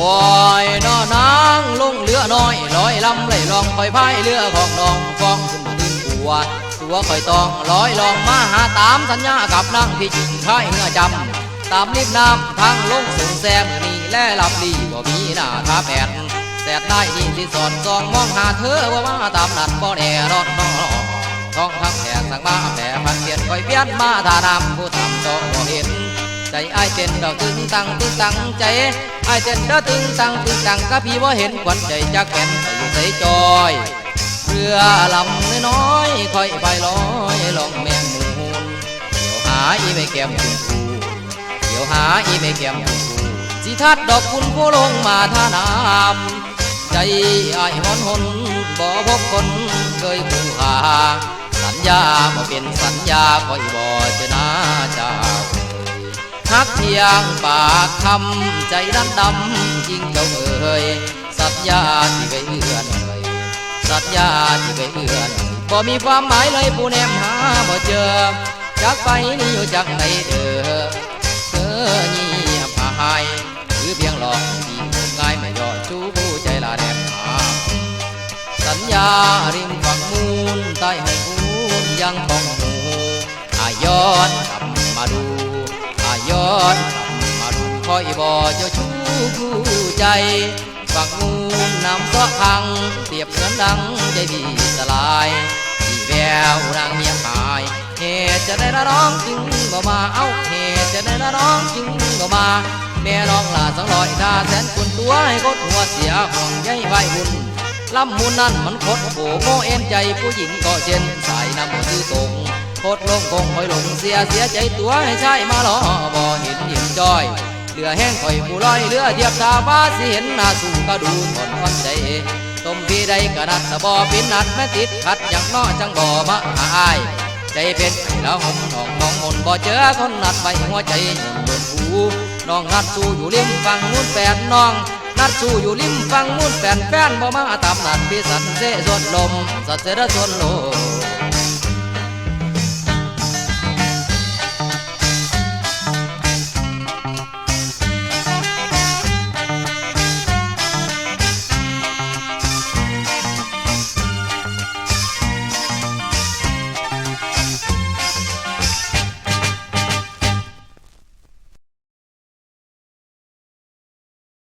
โอ้ยนอนางลงเรือน้อยลอยลำไหลลองคอยพายเรือของน้องฟองขึ้นตื่นตัวตัวคอยตองลอยลองมาหาตามสัญญากับนางพี่จิงค่ายเงือจำตามริมน้ำทางลงสูงแซมนี่แล่ลับลีบ่มีหน้าทาแปดแสดนายนี่สิสอนซองมองหาเธอว่ามาตามนัดบ่แน่รอดน้องท้องทั้งแผกสั่งมาแผลพันเปลี่ยนคอยเปลี่ยนมาท่านำผู้ทำโตบ่เห็นใจไอ้ายเต้นดอกตึงตังตึงตังใจ ไอ้ายเต้นดอตึงตังตึงตังก็พี่ว่าเห็นควันใจจักแก่นไปอยู่ใส่จอย เรือลำน้อยคอยไปลอยลองแมงมูนเดี๋ยวหาอีไม่แก้มคุณครูเดี๋ยวหาอีไม่แก้มคุณครูสิทัดดอกคุณผู้ลงมาท่าน้ำใจไอ้ายหอนหนบ่พบคนเคยคู่หาสัญญาบ่เป็นสัญญาคอยบ่เจน้าจา กฮักเพียงปากคำใจดันดำจริงเจ้าเอ่ยสัญญาที่เคยเอื้อนเอ่ยสัญญาที่เคยเอื้อนบ่มีความหมายเลยผู้แนมหาบ่เจอจากไปนี่อยู่จากไหนเด้อเธอเงียบหายหรือเพียงหลอกที่ง่ายไม่ยอดชูผู้ใจละแนมหาสัญญาริมฝั่งมูลใต้ห้องคูนยังคองหูอายอด อยบ่เจ้าชู้ผู้ใจฝั่งมูลนำก็พังเปรียบเหมือนดังใจพี่สลายที่แววนางเมียหายเหตุจะได้ละร้องจึงบ่มาเอ้าเหตุจะได้ละร้องจึงบ่มา แม่น้องลาสังลอยตาแสนคุณตัวให้กดหัวเสียห่วงใยไว้บุญลำมูลนั้นมันคดโผโมเอ็นใจผู้หญิงก็เช่นสายนำมือตรงโคดลงคงคอยหลงเสียเสียใจตัวให้ใช่มาล้อบ่เห็นเห็นจอย เรือแห้งคอยผู้ลอยเรือเทียบทาฟ้าสิเห็นหน้าสู่ก็ดูทนวันใจต้มพี่ใดกระนัดตะบ่ปินนัดแม่ติดขัดอย่างน้อจังบ่มาหาอาย ใจเป็นไห้แล้วหอมหนองมองมนบ่เจอคนนัดไปหัวใจหมุนบนหูน้องนัดสู้อยู่ริมฝั่งนู้นแปดน้องนัดสู้อยู่ริมฝั่งมูนแฟนแฟนบ่มาตามนัดพิสันเสสวนลมสัตว์เสดสวนลม